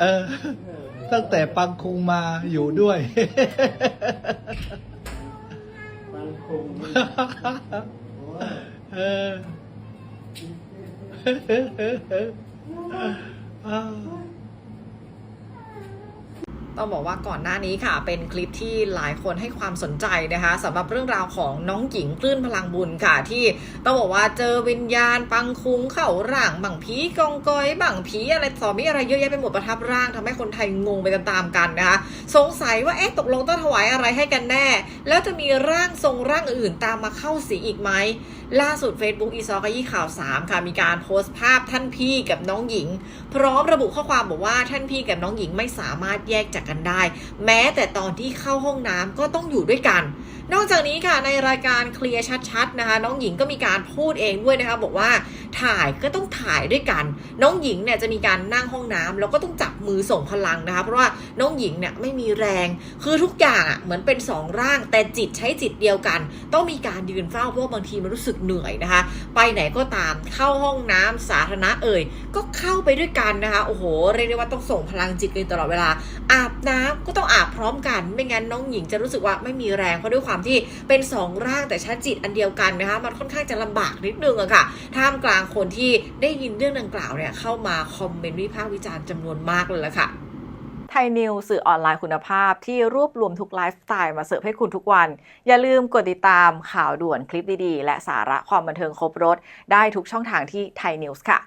เออ ตั้งแต่ปังคุงมาอยู่ด้วยบางคงโอ้ยเอออ้าว ต้องบอกว่าก่อนหน้านี้ค่ะ เป็นคลิปที่หลายคนให้ความสนใจนะคะสำหรับเรื่องราวของน้องหญิงคลื่นพลังบุญค่ะ ที่ต้องบอกว่าเจอวิญญาณปังคุงเข่าร่างบังผีกองกอยบังผีอะไรต่อมีอะไรเยอะแยะไปหมดประทับร่างทำให้คนไทยงงไปตามๆกันนะคะ สงสัยว่าเอ๊ะตกลงต้องถวายอะไรให้กันแน่ แล้วจะมีร่างทรงร่างอื่นตามมาเข้าสีอีกไหมล่าสุด Facebook อีซอกยี่ข่าว 3 ค่ะ มีการโพสต์ภาพท่านพี่กับน้องหญิง พร้อมระบุข้อความบอกว่าท่านพี่กับน้องหญิงไม่สามารถแยกจากกันได้ แม้แต่ตอนที่เข้าห้องน้ำก็ต้องอยู่ด้วยกัน นอกจากนี้ค่ะในรายการเคลียร์ชัดๆนะคะ น้องหญิงก็มีการพูดเองด้วยนะคะ บอกว่า ถ่ายก็ต้องถ่ายด้วยกัน น้องหญิงเนี่ยจะมีการนั่งห้องน้ำแล้วก็ต้องจับมือส่งพลังนะคะ เพราะว่าน้องหญิงเนี่ยไม่มีแรง คือทุกอย่างอะเหมือนเป็นสองร่าง แต่จิตใช้จิตเดียวกัน ต้องมีการยืนเฝ้าเพราะว่าบางทีมันรู้สึกเหนื่อยนะคะ ไปไหนก็ตามเข้าห้องน้ำสาธารณะเอ่ยก็เข้าไปด้วยกันนะคะโอ้โหเรียกได้ว่าต้องส่งพลังจิตกันตลอดเวลา อาบน้ำก็ต้องอาบพร้อมกัน ไม่งั้นน้องหญิงจะรู้สึกว่าไม่มีแรงเพราะด้วยความที่เป็นสองร่างแต่ใช้จิตอันเดียวกันนะคะมันค่อนข้างจะลำบากนิดนึงอะค่ะท่ามกลางคนที่ได้ยินเรื่องดังกล่าวเนี่ยเข้ามาคอมเมนต์วิพากษ์วิจารณ์จำนวนมากเลยละค่ะไทยนิวสื่อออนไลน์คุณภาพที่รวบรวมทุกไลฟ์สไตล์มาเสิร์ฟให้คุณทุกวัน อย่าลืมกดติดตามข่าวด่วนคลิปดีๆ และสาระความบันเทิงครบรถ ได้ทุกช่องทางที่ไทยนิวส์ค่ะ